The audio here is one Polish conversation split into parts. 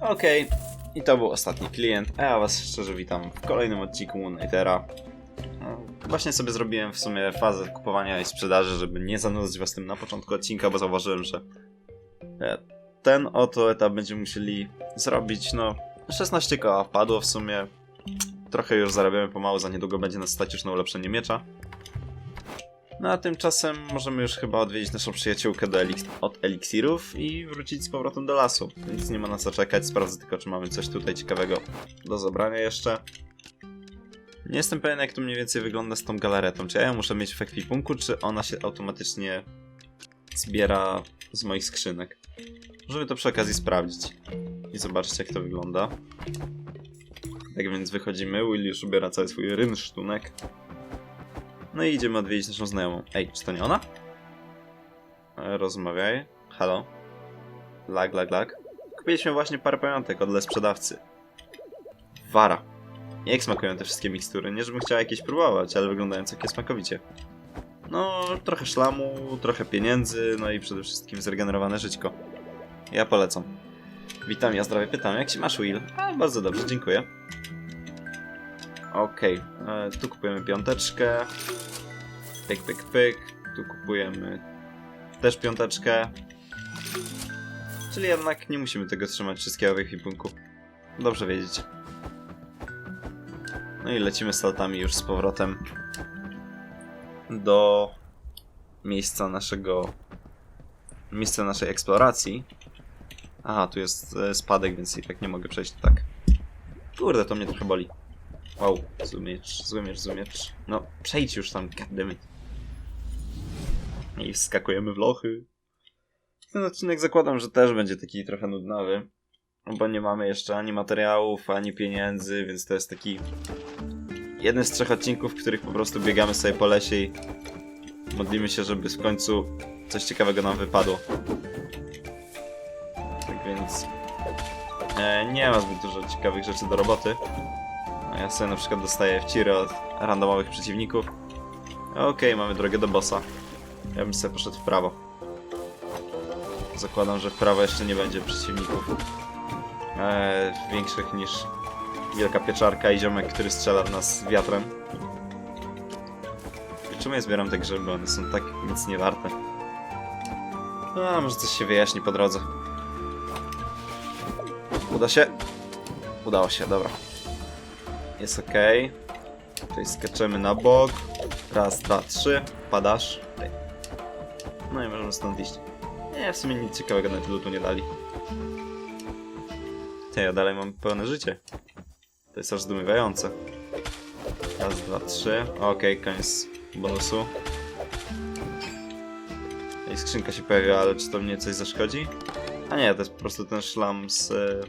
Okej, i to był ostatni klient, a ja was szczerze witam w kolejnym odcinku Moonlightera. No, Właśnie sobie zrobiłem w sumie fazę kupowania i sprzedaży, żeby nie zanudzać was tym na początku odcinka, bo zauważyłem, że e, ten oto etap będziemy musieli zrobić, no 16 koła wpadło w sumie. Trochę już zarabiamy pomału, za niedługo będzie nas stać już na ulepszenie miecza. No a tymczasem możemy już chyba odwiedzić naszą przyjaciółkę do eliks od eliksirów i wrócić z powrotem do lasu. Więc nie ma na co czekać, sprawdzę tylko czy mamy coś tutaj ciekawego do zabrania jeszcze. Nie jestem pewien jak to mniej więcej wygląda z tą galaretą. Czy ja ją muszę mieć w ekwipunku, czy ona się automatycznie zbiera z moich skrzynek. Możemy to przy okazji sprawdzić i zobaczyć jak to wygląda. Tak więc wychodzimy, Will już ubiera cały swój rynsztunek. No i idziemy odwiedzić naszą znajomą. Ej, czy to nie ona? E, Rozmawiaj. Halo? Lag, lag, lag. Kupiliśmy właśnie parę pamiątek od sprzedawcy. Wara. Jak smakują te wszystkie mikstury? Nie, żebym chciała jakieś próbować, ale wyglądają całkiem smakowicie. No, trochę szlamu, trochę pieniędzy, no i przede wszystkim zregenerowane żyćko. Ja polecam. Witam, ja zdrowie pytam, jak się masz, Will? A, bardzo dobrze, dziękuję. Okej, e, tu kupujemy piąteczkę. Pyk, pyk, pyk. Tu kupujemy też piąteczkę. Czyli jednak nie musimy tego trzymać wszystkiego w ekwipunku. Dobrze wiedzieć. No i lecimy saltami już z powrotem do miejsca naszego miejsca naszej eksploracji. Aha, tu jest e, spadek, więc i tak nie mogę przejść tak. Kurde, to mnie trochę boli. Wow, zły miecz, zły. No, przejdź już tam, goddammit. I wskakujemy w lochy. Ten odcinek zakładam, że też będzie taki trochę nudnawy. Bo nie mamy jeszcze ani materiałów, ani pieniędzy, więc to jest taki jeden z trzech odcinków, w których po prostu biegamy sobie po lesie i modlimy się, żeby w końcu coś ciekawego nam wypadło. Tak więc e, nie ma zbyt dużo ciekawych rzeczy do roboty. Ja sobie na przykład dostaję wciry od randomowych przeciwników. Okej, mamy drogę do bossa. Ja bym sobie poszedł w prawo. Zakładam, że w prawo jeszcze nie będzie przeciwników. Eee, większych niż wielka pieczarka i ziomek, który strzela w nas wiatrem. Czemu ja zbieram te grzyby? One są tak nic nie warte. A, może coś się wyjaśni po drodze. Uda się? Udało się, dobra. Jest ok. Tutaj skaczemy na bok. Raz, dwa, trzy. Padasz. No i możemy stąd iść. Nie, w sumie nic ciekawego na tylu tu nie dali. Ty, ja dalej mam pełne życie. To jest aż zdumiewające. Raz, dwa, trzy. Okej, koniec bonusu. I skrzynka się pojawia, ale czy to mnie coś zaszkodzi? A nie, to jest po prostu ten szlam z... e,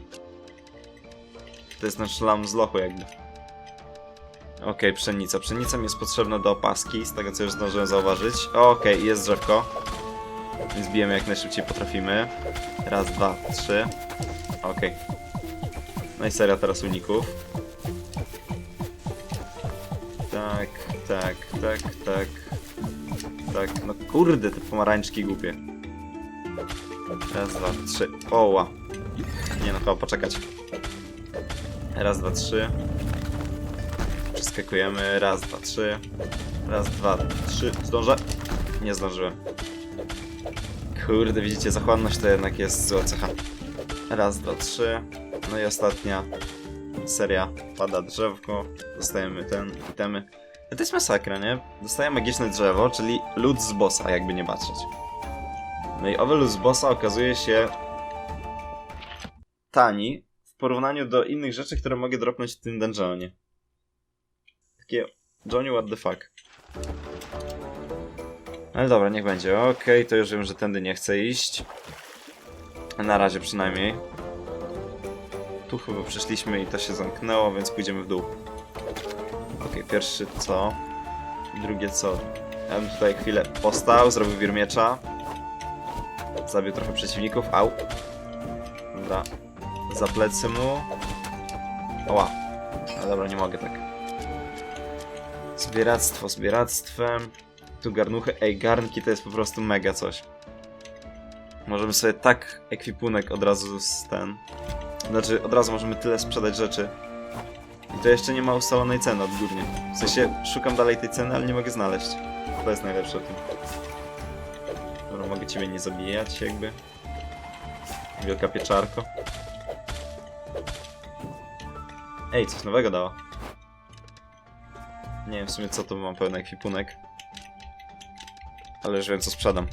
To jest ten szlam z lochu jakby. Okej, pszenica. Pszenica mi jest potrzebna do opaski, z tego co już zdążyłem zauważyć. Okej, jest drzewko. Więc bijemy jak najszybciej potrafimy. Raz, dwa, trzy. Okej. No i seria teraz uników. Tak, tak, tak, tak. Tak, no kurde, te pomarańczki głupie. Raz, dwa, trzy. Oła. Nie no, chyba poczekać. Raz, dwa, trzy. Przeskakujemy. Raz, dwa, trzy. Raz, dwa, trzy. Zdążę? Nie zdążyłem. Kurde, widzicie, zachłanność to jednak jest zła cecha. Raz, dwa, trzy. No i ostatnia seria. Pada drzewko. Dostajemy ten, itemy. To jest masakra, nie? Dostaję magiczne drzewo, czyli lód z bossa, jakby nie patrzeć. No i owy lód z bossa okazuje się tani w porównaniu do innych rzeczy, które mogę dropnąć w tym dungeonie. Takie, Johnny, what the fuck. Ale dobra, niech będzie. Okej, to już wiem, że tędy nie chcę iść. Na razie przynajmniej. Tu chyba przeszliśmy i to się zamknęło, więc pójdziemy w dół. Okej, pierwszy co? Drugie co? Ja bym tutaj chwilę postał, zrobił wir miecza. Zabił trochę przeciwników. Au. Dobra. Za plecy mu. Oła. No dobra, nie mogę tak. Zbieractwo zbieractwem. Tu garnuchy. Ej, garnki to jest po prostu mega coś. Możemy sobie tak ekwipunek od razu z ten... Znaczy, od razu możemy tyle sprzedać rzeczy. I to jeszcze nie ma ustalonej ceny odgórnie. W sensie, szukam dalej tej ceny, ale nie mogę znaleźć. To jest najlepsze w tym. Dobra, mogę ciebie nie zabijać jakby. Wielka pieczarko. Ej, coś nowego dała. Nie wiem w sumie co to, mam pełny ekwipunek. Ale już wiem co sprzedam.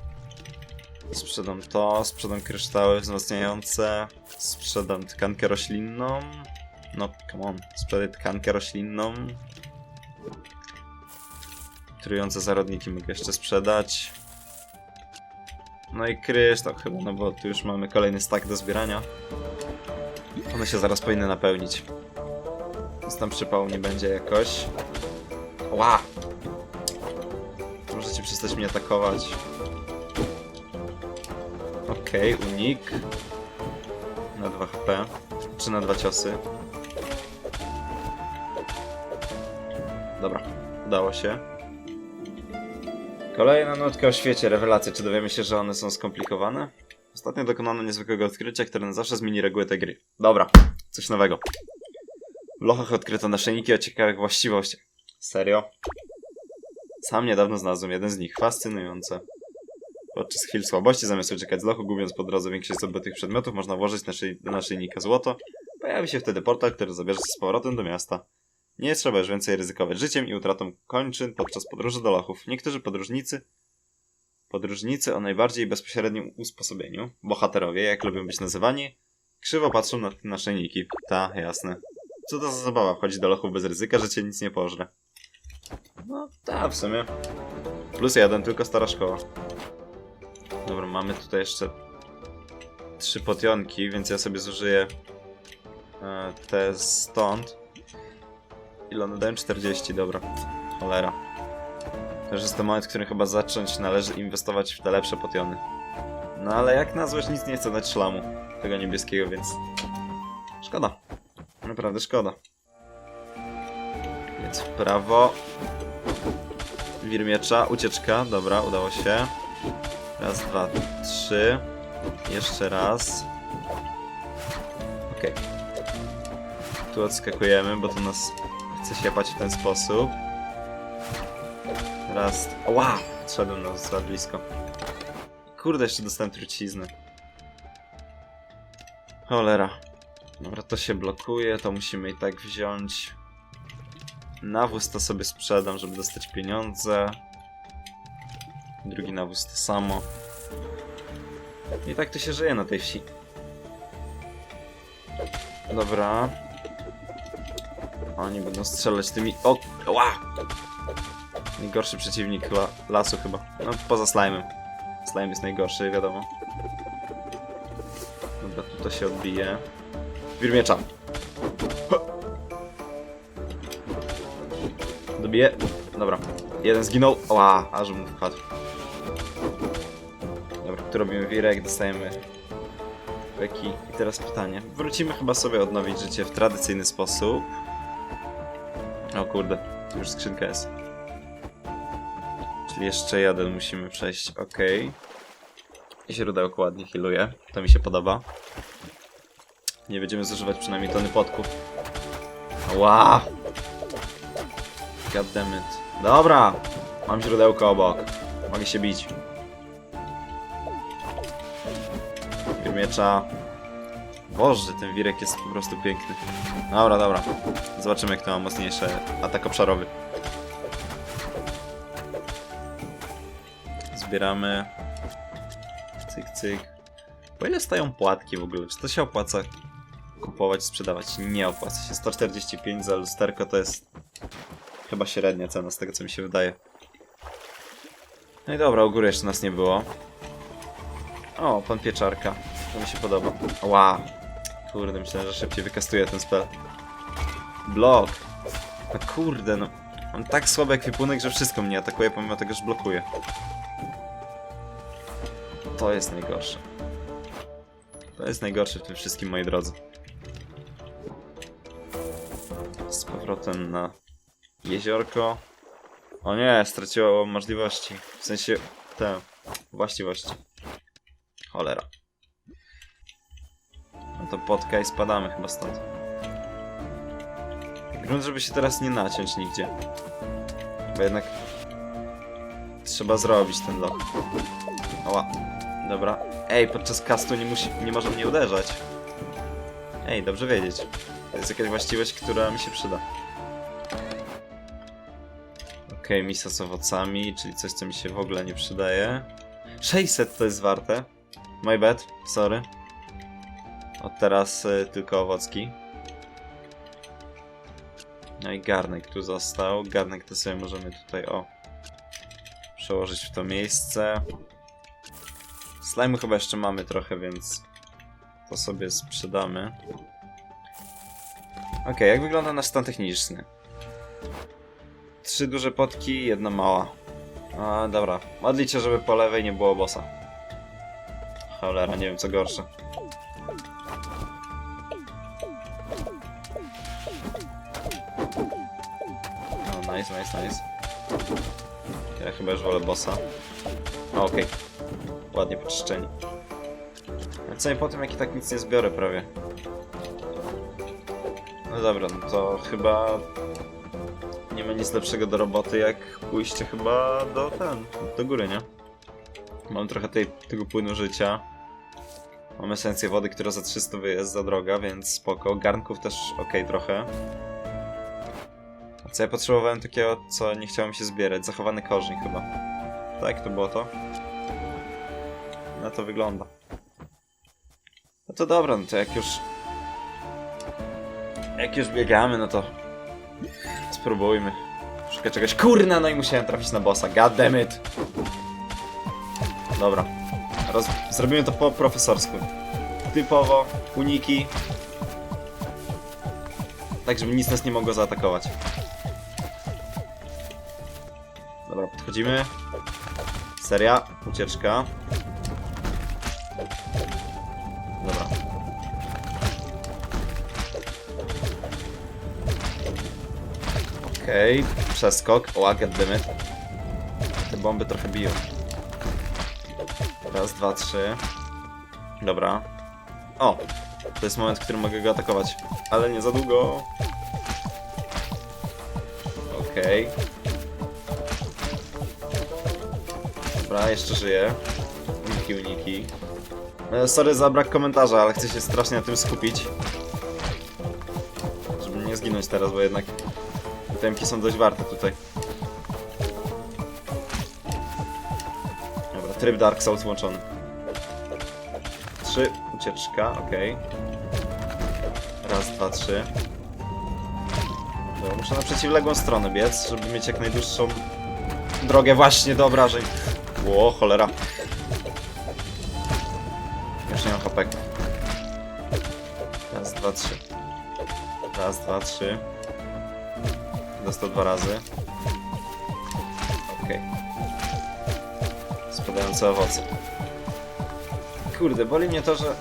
Sprzedam to, sprzedam kryształy wzmacniające, sprzedam tkankę roślinną. No, come on, sprzedaj tkankę roślinną. Trujące zarodniki mogę jeszcze sprzedać. No i kryształ chyba, no bo tu już mamy kolejny stack do zbierania. One się zaraz powinny napełnić. Więc tam przypału nie będzie jakoś. Ła! Możecie przestać mnie atakować. Okej, unik. Na 2 HP. Czy na dwa ciosy. Dobra, udało się. Kolejna notka o świecie, rewelacje. Czy dowiemy się, że one są skomplikowane? Ostatnio dokonano niezwykłego odkrycia, które na zawsze zmieni reguły tej gry. Dobra, coś nowego. W lochach odkryto naszyjniki o ciekawych właściwościach. Serio? Sam niedawno znalazłem jeden z nich. Fascynujące. Podczas chwil słabości, zamiast uciekać z lochu, gubiąc po drodze większość zdobytych przedmiotów, można włożyć naszyj do naszyjnika złoto. Pojawi się wtedy portal, który zabierze się z powrotem do miasta. Nie trzeba już więcej ryzykować życiem i utratą kończyn podczas podróży do lochów. Niektórzy podróżnicy Podróżnicy o najbardziej bezpośrednim usposobieniu, bohaterowie, jak lubią być nazywani, krzywo patrzą na te naszyjniki. Ta, jasne. Co to za zabawa wchodzić do lochów bez ryzyka, że cię nic nie pożre. No, ta, w sumie. Plus jeden, tylko stara szkoła. Dobra, mamy tutaj jeszcze trzy potionki, więc ja sobie zużyję e, te stąd. Ile one dają? 40, dobra. Cholera. To już jest ten moment, w którym chyba zacząć należy inwestować w te lepsze potiony. No ale jak na złość nic nie chcę dać szlamu. Tego niebieskiego, więc... Szkoda. Naprawdę szkoda. Więc w prawo. Wir miecza, ucieczka, dobra, udało się. Raz, dwa, trzy. Jeszcze raz. Okej. Tu odskakujemy, bo to nas chce siepać w ten sposób. Raz. Ła! Szedłem no, za blisko. Kurde, jeszcze dostałem truciznę. Cholera. Dobra, to się blokuje, to musimy i tak wziąć. Nawóz to sobie sprzedam, żeby dostać pieniądze. Drugi nawóz to samo. I tak to się żyje na tej wsi. Dobra. Oni będą strzelać tymi... O! Ła! Najgorszy przeciwnik chyba lasu chyba. No poza slime'em. Slime jest najgorszy, wiadomo. Dobra, tu to się odbije. Wir miecza. Ho! Dobiję. Dobra. Jeden zginął. Ła, aż mu wpadł. Dobra, tu robimy wirek, dostajemy beki. I teraz pytanie. Wrócimy chyba sobie odnowić życie w tradycyjny sposób. O kurde, tu już skrzynka jest. Czyli jeszcze jeden musimy przejść, ok. I źródełko ładnie healuje, to mi się podoba. Nie będziemy zużywać przynajmniej tony potków. Ła! Goddammit. Dobra! Mam źródełko obok. Mogę się bić. Wir miecza. Boże, ten wirek jest po prostu piękny. Dobra, dobra. Zobaczymy, kto ma mocniejszy atak obszarowy. Zbieramy. Cyk, cyk. Po ile stają płatki w ogóle? Czy to się opłaca kupować, sprzedawać? Nie opłaca się. 145 za lusterko to jest chyba średnia cena z tego, co mi się wydaje. No i dobra, u góry jeszcze nas nie było. O, pan pieczarka. To mi się podoba. Ła. Kurde, myślałem, że szybciej wykastuję ten spell. Blok. No kurde, no. Mam tak słaby ekwipunek, że wszystko mnie atakuje, pomimo tego, że blokuje. To jest najgorsze. To jest najgorsze w tym wszystkim, moi drodzy. Z powrotem na jeziorko. O nie, straciło możliwości. W sensie te właściwości. Cholera. No to potka i spadamy chyba stąd. Grunt, żeby się teraz nie naciąć nigdzie. Bo jednak trzeba zrobić ten lot. Oła. Dobra. Ej, podczas castu nie, musi, nie może mnie uderzać. Ej, dobrze wiedzieć. To jest jakaś właściwość, która mi się przyda. Okej, misa z owocami, czyli coś, co mi się w ogóle nie przydaje. 600 to jest warte. My bad, sorry. Od teraz y, tylko owocki. No i garnek tu został. Garnek to sobie możemy tutaj, o, przełożyć w to miejsce. Slime chyba jeszcze mamy trochę, więc to sobie sprzedamy. Okej, jak wygląda nasz stan techniczny? Trzy duże potki, jedna mała. A, dobra. Modlicie, żeby po lewej nie było bossa. Cholera, nie wiem co gorsze. O, nice, nice, nice. Ja chyba już wolę bossa. Okej. Ładnie poczyszczeni. Ale co nie po tym, jak i tak nic nie zbiorę prawie. No dobra, no to chyba nie ma nic lepszego do roboty, jak pójście chyba do ten, do góry, nie? Mam trochę tej, tego płynu życia. Mam esencję wody, która za 300 jest za droga, więc spoko. Garnków też ok trochę. A co ja potrzebowałem takiego, co nie chciałem się zbierać? Zachowany korzeń chyba. Tak, to było to? Na to wygląda. No to dobra, no to jak już... Jak już biegamy, no to... Spróbujmy. Szukać czegoś. Kurna, no i musiałem trafić na bossa. God damn it. Dobra. Roz... Zrobimy to po profesorsku. Typowo, uniki. Tak, żeby nic nas nie mogło zaatakować. Dobra, podchodzimy. Seria, ucieczka. Okej, przeskok. O, goddammit. Te bomby trochę biją. Raz, dwa, trzy. Dobra. O! To jest moment, w którym mogę go atakować. Ale nie za długo. Okej. Dobra, jeszcze żyję. Uniki, uniki. E, Sorry za brak komentarza, ale chcę się strasznie na tym skupić. Żeby nie zginąć teraz, bo jednak temki są dość warte tutaj. Dobra, tryb Dark Souls włączony. Trzy, ucieczka, okej. Raz, dwa, trzy. Dobra, muszę na przeciwległą stronę biec, żeby mieć jak najdłuższą drogę właśnie do obrażeń. Ło, cholera. Już nie mam HP. Raz, dwa, trzy. Raz, dwa, trzy. Dostał dwa razy. Okej. Spadające owoce. Kurde, boli mnie to, że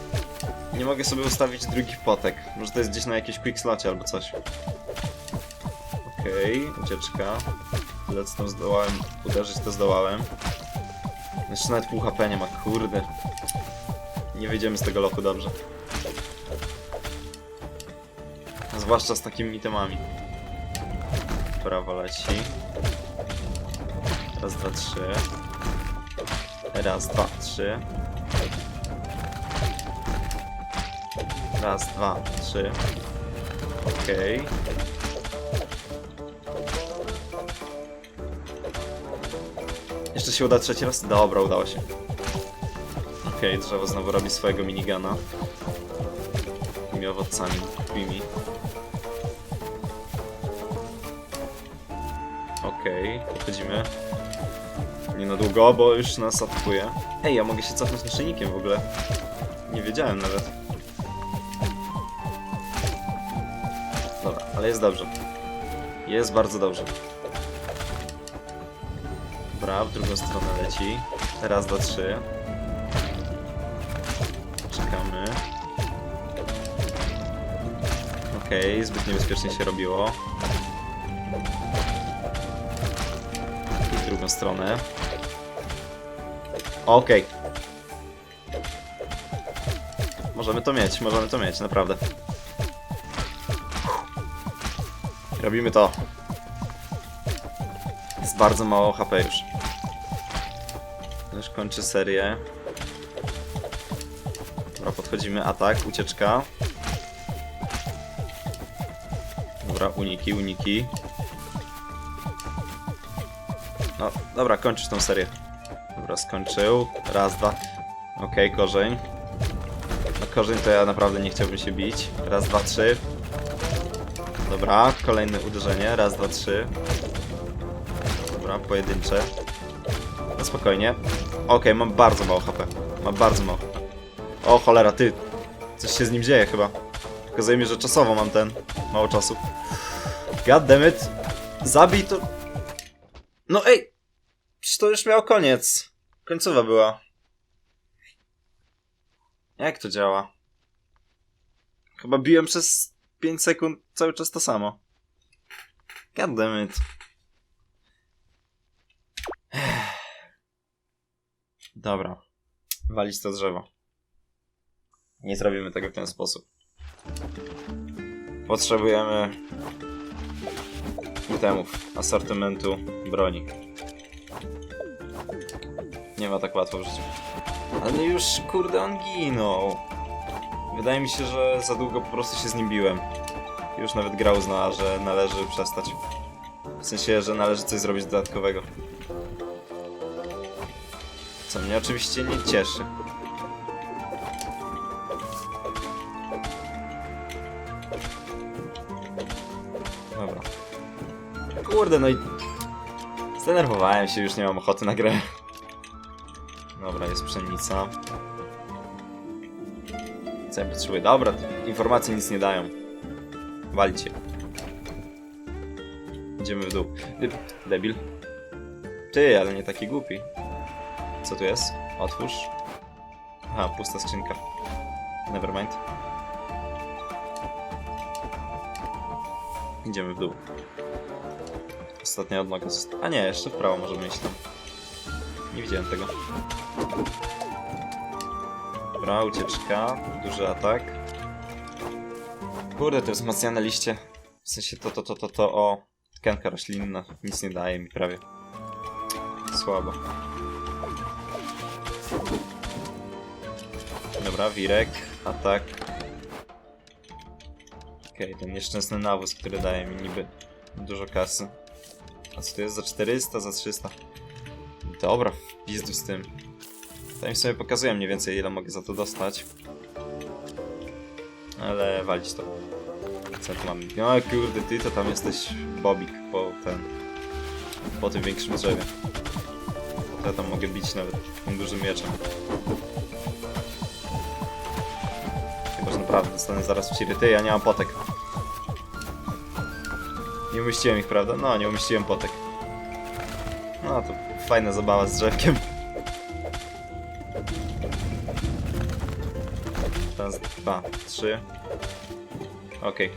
nie mogę sobie ustawić drugich potek. Może to jest gdzieś na jakimś quick slocie albo coś. Okej, ucieczka. Tyle co tam zdołałem uderzyć, to zdołałem. Jeszcze nawet pół HP nie ma, kurde. Nie wyjdziemy z tego lochu dobrze. Zwłaszcza z takimi itemami. Prawo leci. Raz, dwa, trzy. Raz, dwa, trzy. Raz, dwa, trzy. Okej. Jeszcze się uda trzeci raz? Dobra, udało się. Okej, drzewo znowu robi swojego minigana. Tymi owocami kupimi. Podchodzimy. Nie na długo, bo już nas atakuje. Ej, ja mogę się cofnąć naszyjnikiem w ogóle. Nie wiedziałem nawet. Dobra, ale jest dobrze. Jest bardzo dobrze. Dobra, w drugą stronę leci. Raz, dwa, trzy. Czekamy. Okej, zbyt niebezpiecznie się robiło. Drugą stronę. Okej. Możemy to mieć, możemy to mieć, naprawdę. Robimy to. Jest bardzo mało HP już. Już kończy serię. Dobra, podchodzimy, atak, ucieczka. Dobra, uniki, uniki. Dobra, kończysz tą serię. Dobra, skończył. Raz, dwa. Okej, korzeń. Na korzeń to ja naprawdę nie chciałbym się bić. Raz, dwa, trzy. Dobra, kolejne uderzenie. Raz, dwa, trzy. Dobra, pojedyncze. No spokojnie. Okej, mam bardzo mało HP. Mam bardzo mało. O cholera, ty. Coś się z nim dzieje chyba. Okazuje mi, że czasowo mam ten. Mało czasu. God damn it. Zabij to. No ej! Przecież to już miał koniec. Końcowa była. Jak to działa? Chyba biłem przez 5 sekund cały czas to samo. God damn it. Dobra. Walić to drzewo. Nie zrobimy tego w ten sposób. Potrzebujemy itemów, asortymentu, broni. Nie ma tak łatwo w życiu. Ale już, kurde, on ginął. Wydaje mi się, że za długo po prostu się z nim biłem. Już nawet gra uznała, że należy przestać. W sensie, że należy coś zrobić dodatkowego. Co mnie oczywiście nie cieszy. Dobra. Kurde, no i... Zdenerwowałem się, już nie mam ochoty na grę. Dobra, jest pszenica. Co ja potrzebuję? Dobra, informacje nic nie dają. Walcie. Idziemy w dół. Ty, debil. Ty, ale nie taki głupi. Co tu jest? Otwórz. Aha, pusta skrzynka. Nevermind. Idziemy w dół. Ostatnia odnoga. A nie, jeszcze w prawo możemy iść tam. Nie widziałem tego. Dobra, ucieczka. Duży atak. Kurde, te wzmacniane liście. W sensie to, to, to, to, to, o. Tkanka roślinna. Nic nie daje mi prawie. Słabo. Dobra, wirek. Atak. Okej, ten nieszczęsny nawóz, który daje mi niby dużo kasy. A co to jest? Za 400, za 300. Dobra, pizdu z tym. Tam sobie pokazuję mniej więcej ile mogę za to dostać. Ale walić to. Co tu mam? No kurde, ty to tam jesteś Bobik po ten... Po tym większym drzewie. Ja tam mogę bić nawet tym dużym mieczem. Chyba, że naprawdę dostanę zaraz w ciry. Ty, ja nie mam potek. Nie umieściłem ich, prawda? No, nie umieściłem potek. No, to fajna zabawa z drzewkiem. Raz, dwa, trzy. Okej.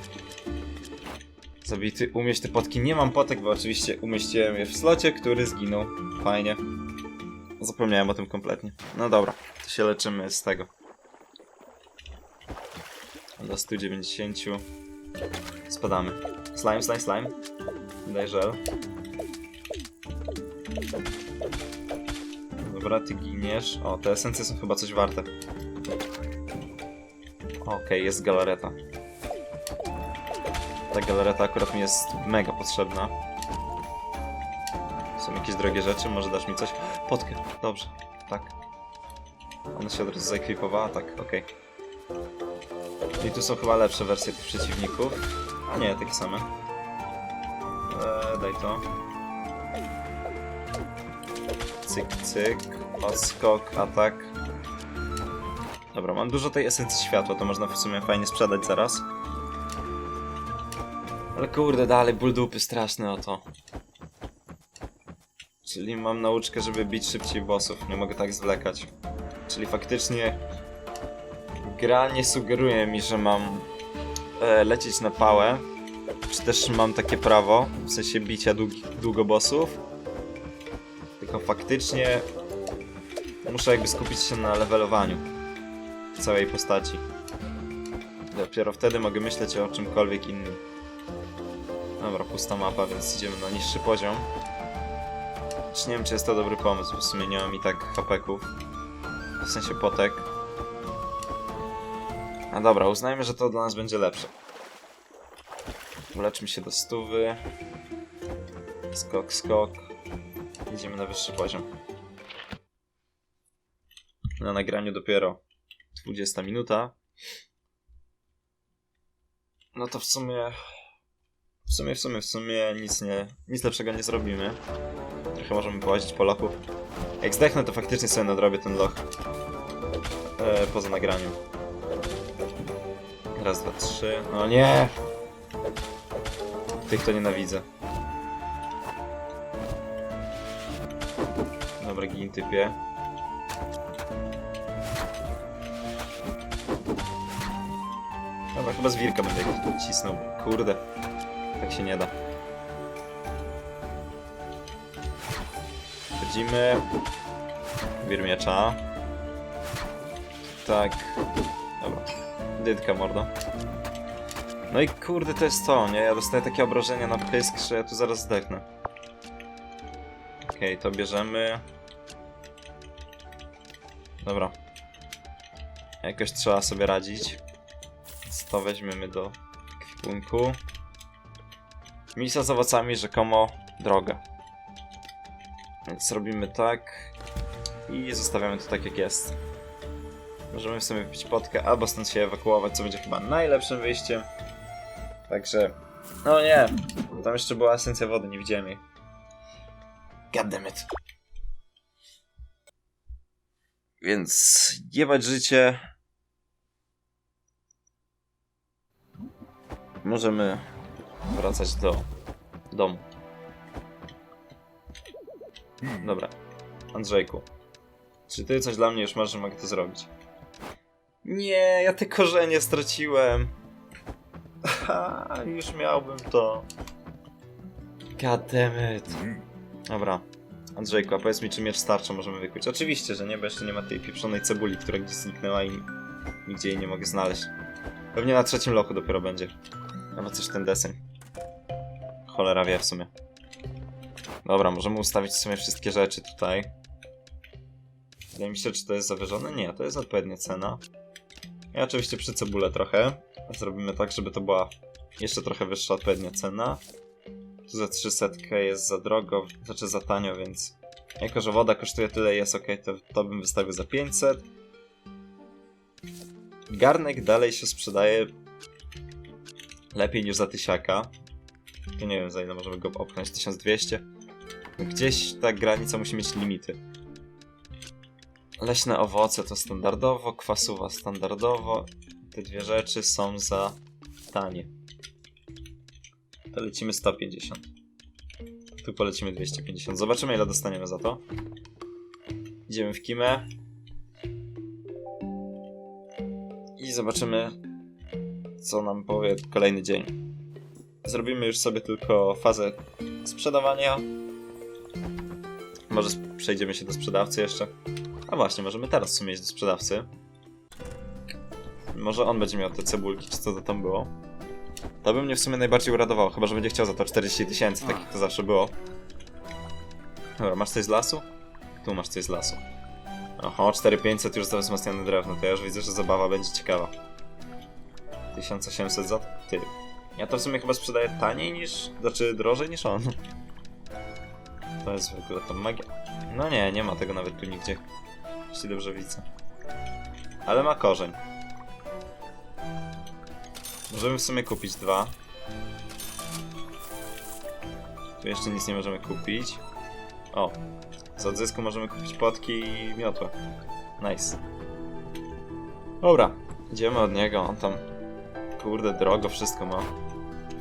Zabity, umieść te potki. Nie mam potek, bo oczywiście umieściłem je w slocie, który zginął. Fajnie. Zapomniałem o tym kompletnie. No dobra, to się leczymy z tego. Do 190. Spadamy. Slime, slime, slime. Daj żel. Dobra, ty giniesz. O, te esencje są chyba coś warte. Okej, jest galareta. Ta galareta akurat mi jest mega potrzebna. Są jakieś drogie rzeczy, może dasz mi coś? Potkę, dobrze, tak. Ona się od razu zaekwipowała, tak, okej. I tu są chyba lepsze wersje tych przeciwników. A nie, takie same. Eee, daj to. Cyk, cyk. Odskok, atak. Dobra, mam dużo tej esencji światła, to można w sumie fajnie sprzedać zaraz. Ale kurde, dalej ból dupy straszny o to. Czyli mam nauczkę, żeby bić szybciej bossów, nie mogę tak zwlekać. Czyli faktycznie gra nie sugeruje mi, że mam e, lecieć na pałę, czy też mam takie prawo, w sensie bicia długo bossów. Tylko faktycznie muszę jakby skupić się na levelowaniu całej postaci. Dopiero wtedy mogę myśleć o czymkolwiek innym. Dobra, pusta mapa, więc idziemy na niższy poziom. Choć nie wiem, czy jest to dobry pomysł, bo w sumie nie mam i tak hapeków. W sensie potek. A dobra, uznajmy, że to dla nas będzie lepsze. Uleczmy się do stówy. Skok, skok. Idziemy na wyższy poziom. Na nagraniu dopiero 20 minuta. No to w sumie. W sumie, w sumie, w sumie nic nie. Nic lepszego nie zrobimy. Trochę możemy połazić po lochu. Jak zdechnę, to faktycznie sobie nadrobię ten loch. E, poza nagraniem. Raz, dwa, trzy. No nie! Tych to nienawidzę. Dobra, gin typie. Dobra, chyba z wirka będę go cisnął. Kurde. Tak się nie da. Wchodzimy. Wir miecza. Tak. Dobra. Dydka mordo. No i kurde, to jest to, nie? Ja dostaję takie obrażenia na pysk, że ja tu zaraz zdechnę. Okej, to bierzemy. Dobra. Jakoś trzeba sobie radzić. Więc to weźmiemy do kwipunku. Misa z owocami rzekomo droga. Więc robimy tak. I zostawiamy to tak jak jest. Możemy w sumie wypić potkę, albo stąd się ewakuować, co będzie chyba najlepszym wyjściem. Także... No nie! Tam jeszcze była esencja wody, nie widziałem jej. Goddammit. Więc jebać życie. Możemy wracać do domu. Dobra. Andrzejku. Czy ty coś dla mnie już masz, że mogę to zrobić? Nie, ja te korzenie straciłem. Ha, już miałbym to. Goddammit. Dobra. Andrzejku, a powiedz mi, czy miecz starcza możemy wykuć? Oczywiście, że nie, bo jeszcze nie ma tej pieprzonej cebuli, która gdzieś zniknęła i nigdzie jej nie mogę znaleźć. Pewnie na trzecim lochu dopiero będzie. Albo coś ten deseń. Cholera wie w sumie. Dobra, możemy ustawić w sumie wszystkie rzeczy tutaj. Wydaje mi się, czy to jest zawyżone? Nie, to jest odpowiednia cena. I oczywiście przy cebulę trochę. Zrobimy tak, żeby to była jeszcze trochę wyższa odpowiednia cena. Tu za 300 jest za drogo, znaczy za tanio, więc jako, że woda kosztuje tyle jest ok, to, to bym wystawił za 500. Garnek dalej się sprzedaje lepiej niż za tysiaka. Nie wiem za ile możemy go opchnąć, 1200. Gdzieś ta granica musi mieć limity. Leśne owoce to standardowo, kwasuwa standardowo. Te dwie rzeczy są za tanie. To lecimy 150. Tu polecimy 250. Zobaczymy ile dostaniemy za to. Idziemy w Kimę. I zobaczymy co nam powie kolejny dzień. Zrobimy już sobie tylko fazę sprzedawania. Może przejdziemy się do sprzedawcy jeszcze. A właśnie, możemy teraz w sumie iść do sprzedawcy. Może on będzie miał te cebulki, czy co to tam było. To by mnie w sumie najbardziej uradowało, chyba że będzie chciał za to 40 tysięcy, tak jak to zawsze było. Dobra, masz coś z lasu? Tu masz coś z lasu. Oho, 4500 już za wzmacniane drewno, to ja już widzę, że zabawa będzie ciekawa. 1800 za ty. Ja to w sumie chyba sprzedaję taniej niż, znaczy drożej niż on. To jest w ogóle to magia. No nie, nie ma tego nawet tu nigdzie. Jeśli dobrze widzę. Ale ma korzeń. Możemy w sumie kupić dwa. Tu jeszcze nic nie możemy kupić. O, z odzysku możemy kupić potki i miotłę. Nice. Dobra, idziemy od niego, on tam kurde drogo wszystko ma.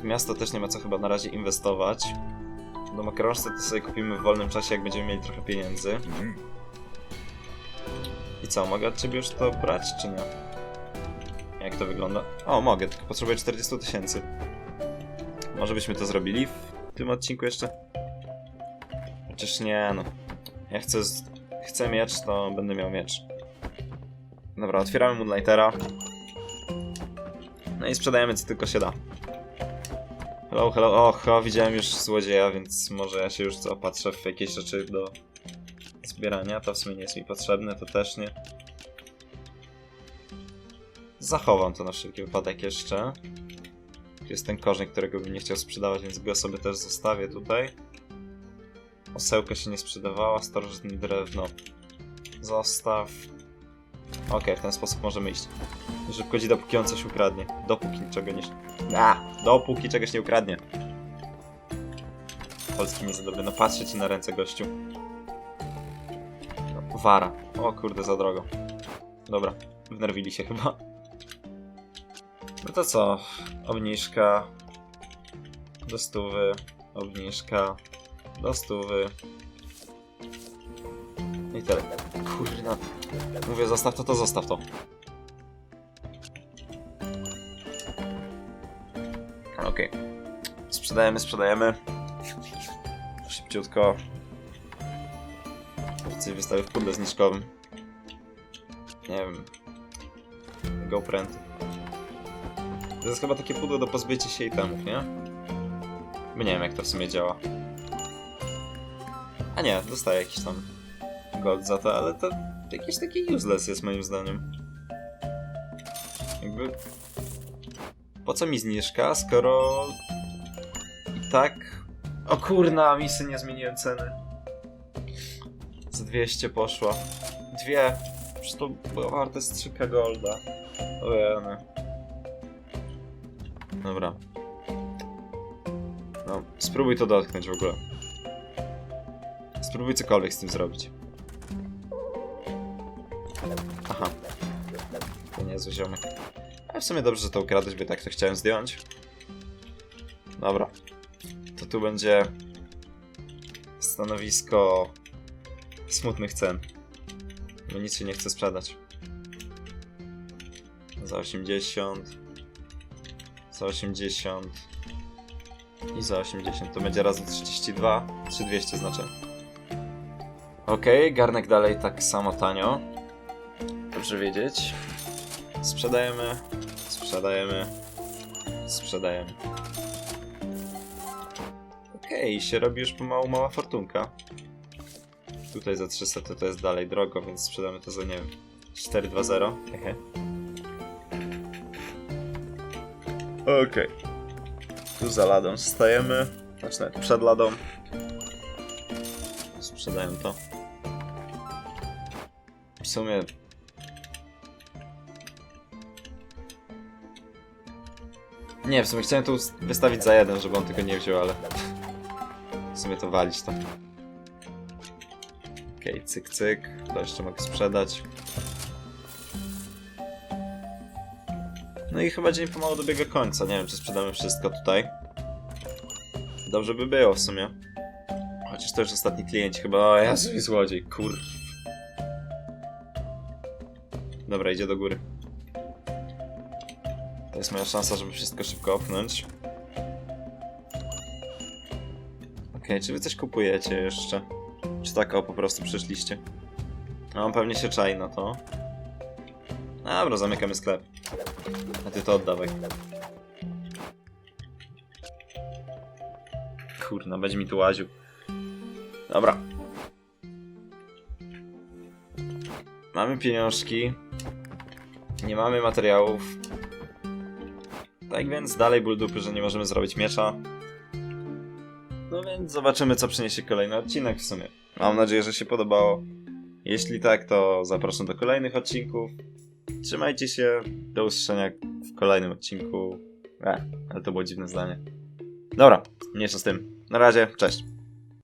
W miasto też nie ma co chyba na razie inwestować. Do makaronczce to sobie kupimy w wolnym czasie, jak będziemy mieli trochę pieniędzy. I co, mogę od ciebie już to brać, czy nie? Jak to wygląda? O, mogę, tylko potrzebuję 40 tysięcy. Może byśmy to zrobili w tym odcinku jeszcze? Chociaż nie, no. Ja chcę, chcę miecz, to będę miał miecz. Dobra, otwieramy Moonlightera. No i sprzedajemy co tylko się da. Hello, hello. Och, o, widziałem już złodzieja, więc może ja się już zaopatrzę w jakieś rzeczy do zbierania. To w sumie nie jest mi potrzebne, to też nie. Zachowam to na wszelki wypadek jeszcze. Tu jest ten korzeń, którego bym nie chciał sprzedawać, więc go sobie też zostawię tutaj. Osełka się nie sprzedawała, starożytne drewno. Zostaw. Okej, w ten sposób możemy iść. Szybko ci, dopóki on coś ukradnie. Dopóki czego nie... A! Dopóki czegoś nie ukradnie. Polski nie za dobry. No patrzę ci na ręce, gościu. Wara. O kurde, za drogo. Dobra, wnerwili się chyba. No to co? Obniżka. Do stówy. Obniżka. Do stówy. I tyle. Kurna. Mówię, zostaw to, to zostaw to. Okej. Sprzedajemy, sprzedajemy. Szybciutko. Coś wystawię w pudle zniżkowym. Nie wiem. GoPręt. To jest chyba takie pudło do pozbycia się itemów, nie? Bo nie wiem jak to w sumie działa. A nie, dostaję jakiś tam gold za to, ale to jakieś takie useless jest moim zdaniem. Jakby... Po co mi zniżka, skoro... I tak... O kurna, misy nie zmieniłem ceny. Z 200 poszła. Dwie. Przecież to było warte z 3 golda. Ojej. Dobra. No, spróbuj to dotknąć w ogóle. Spróbuj cokolwiek z tym zrobić. Aha. To niezły ziomek. Ale w sumie dobrze, że to ukradłeś, bo tak to chciałem zdjąć. Dobra. To tu będzie stanowisko smutnych cen. Bo nic się nie chce sprzedać. Za 80. Za 80. I za 80. To będzie razy 32. 3200 znaczy. Okej, garnek dalej tak samo tanio. Dobrze wiedzieć. Sprzedajemy, sprzedajemy, sprzedajemy. Okej, się robi już pomału mała fortunka. Tutaj za 300 to, to jest dalej drogo, więc sprzedamy to za, nie wiem, 420. Hehe. Okej. Tu za ladą stajemy. Znaczy nawet przed ladą. Sprzedaję to. W sumie Nie, w sumie chciałem tu wystawić za jeden, żeby on tego nie wziął, ale... W sumie to walić tam. Okej, cyk, cyk. To jeszcze mogę sprzedać. No i chyba dzień pomału dobiega końca. Nie wiem, czy sprzedamy wszystko tutaj. Dobrze by było w sumie. Chociaż to już ostatni klienci chyba. O Jezu, i złodziej, kur... Dobra, idzie do góry. To jest moja szansa, żeby wszystko szybko opchnąć. Okej, czy wy coś kupujecie jeszcze? Czy tak o po prostu przyszliście? No, on pewnie się czai na to. Dobra, zamykamy sklep. A ty to oddawaj. Kurna, będzie mi tu łaził. Dobra. Mamy pieniążki. Nie mamy materiałów. Tak więc dalej ból dupy, że nie możemy zrobić miecza. No więc zobaczymy, co przyniesie kolejny odcinek w sumie. Mam nadzieję, że się podobało. Jeśli tak, to zapraszam do kolejnych odcinków. Trzymajcie się. Do usłyszenia w kolejnym odcinku. E, ale to było dziwne zdanie. Dobra, mniejsza z tym. Na razie, cześć.